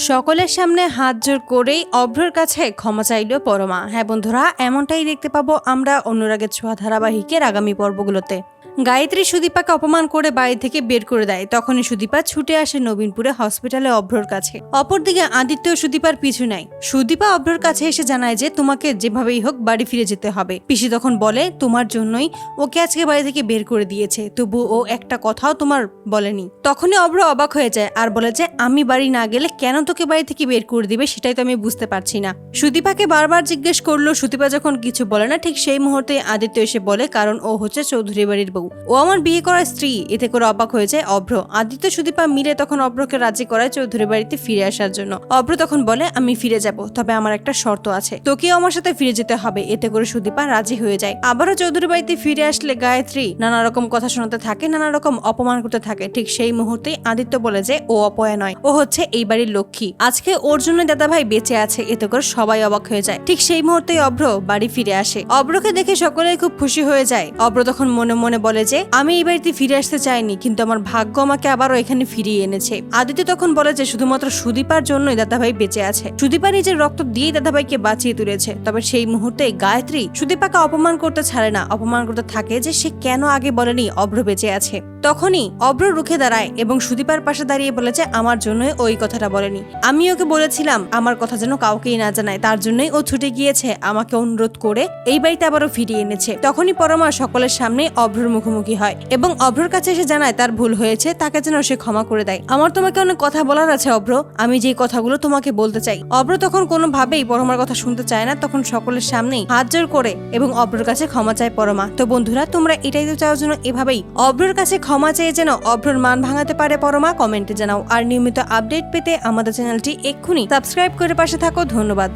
সকলের সামনে হাত জোর করেই অভ্রর কাছে ক্ষমা চাইল পরমা। হ্যাঁ বন্ধুরা, এমনটাই দেখতে পাবো আমরা অনুরাগের ছোঁয়া ধারাবাহিকের আগামী পর্বগুলোতে। গায়ত্রী সুদীপাকে অপমান করে বাড়ি থেকে বের করে দেয়। তখনই সুদীপা ছুটে আসে নবীনপুরে হসপিটালে অভ্রর কাছে। অপরদিকে আদিত্য সুদীপার পিছু নেয়। সুদীপা অভ্রর কাছে এসে জানায় যে তোমাকে যেভাবেই হোক বাড়ি ফিরে যেতে হবে। পিসি তখন বলে, তোমার জন্যই ওকে আজকে বাড়ি থেকে বের করে দিয়েছে। তবু ও একটা কথাও তোমার বলেনি। তখনই অভ্র অবাক হয়ে যায় আর বলে যে, আমি বাড়ি না গেলে কেন তোকে বাড়ি থেকে বের করে দিবে সেটাই তো আমি বুঝতে পারছি না। সুদীপাকে বারবার জিজ্ঞেস করল, সুদীপা যখন কিছু বলে না, ঠিক সেই মুহূর্তে আদিত্য এসে বলে, কারণ ও হচ্ছে চৌধুরী বাড়ির বউ। ও আমার বিয়ে করা স্ত্রী। এতে করে অবাক হয়ে যায় অভ্র। আদিত্য, সুদীপা মিলে তখন অভ্রকে রাজি করায় চৌধুরী বাড়িতে ফিরে আসার জন্য। অভ্র তখন বলে, আমি ফিরে যাব, তবে আমার একটা শর্ত আছে। তোকেও আমার সাথে ফিরে যেতে হবে। এতে করে সুদীপা রাজি হয়ে যায়। আবারও চৌধুরী বাড়িতে ফিরে আসলে গায়ত্রী নানা রকম কথা শোনাতে থাকে, নানা রকম অপমান করতে থাকে। ঠিক সেই মুহূর্তেই আদিত্য বলে যে, ও অপয়া নয়। ও হচ্ছে এই বাড়ির লক্ষ্মী। আজকে ওর জন্য দাদা ভাই বেঁচে আছে, এতে করে সবাই অবাক হয়ে যায়। ঠিক সেই মুহূর্তেই অভ্র বাড়ি ফিরে আসে। অভ্রকে দেখে সকলেই খুব খুশি হয়ে যায়। অভ্র তখন মনে মনে বলে যে, আমি এই বাড়িতে ফিরে আসতে চাইনি, কিন্তু আমার ভাগ্য আমাকে আবারও এখানে ফিরিয়ে এনেছে। আদিত্য তখন বলে যে, শুধুমাত্র সুদীপার জন্যই দাদাভাই বেঁচে আছে। সুদীপা নিজের রক্ত দিয়েই দাদাভাইকে বাঁচিয়ে তুলেছে। তবে সেই মুহূর্তে গায়ত্রী সুদীপাকে অপমান করতে ছাড়ে না। অপমান করতে থাকে যে, সে কেন আগে বলেনি অভ্র বেঁচে আছে? তখনই অভ্র রুখে দাঁড়ায় এবং সুদীপার পাশে দাঁড়িয়ে বলেছে আমার জন্যই ওই কথাটা বলেনি। আমি ওকে বলেছিলাম, আমার কথা যেন কাউকেই না জানায়। তার জন্যই ও ছুটে গিয়েছে, আমাকে অনুরোধ করে। এই বাড়িতে আবারও ফিরিয়ে এনেছে। তখনই পরমা সকলের সামনে অভ্রর মুখোমুখি হয় এবং অভ্রর কাছে এসে জানায়, তার ভুল হয়েছে, তাকে যেন সে ক্ষমা করে দেয়। আমার তোমাকে অনেক কথা বলার আছে, অভ্র। আমি যে কথাগুলো তোমাকে বলতে চাই। অভ্র তখন কোনোভাবেই পরমার কথা শুনতে চায় না। তখন সকলের সামনেই হাত জোর করে এবং অভ্রর কাছে ক্ষমা চায় পরমা। তো বন্ধুরা, তোমরা এটাই তো চাওয়ার জন্য এভাবেই অভ্রর কাছে ক্ষমা চেয়ে যেন অভ্রর মান ভাঙাতে পারে পরমা? কমেন্টে জানাও। আর নিয়মিত আপডেট পেতে আমাদের চ্যানেলটি এক্ষুনি সাবস্ক্রাইব করে পাশে থাকো। ধন্যবাদ।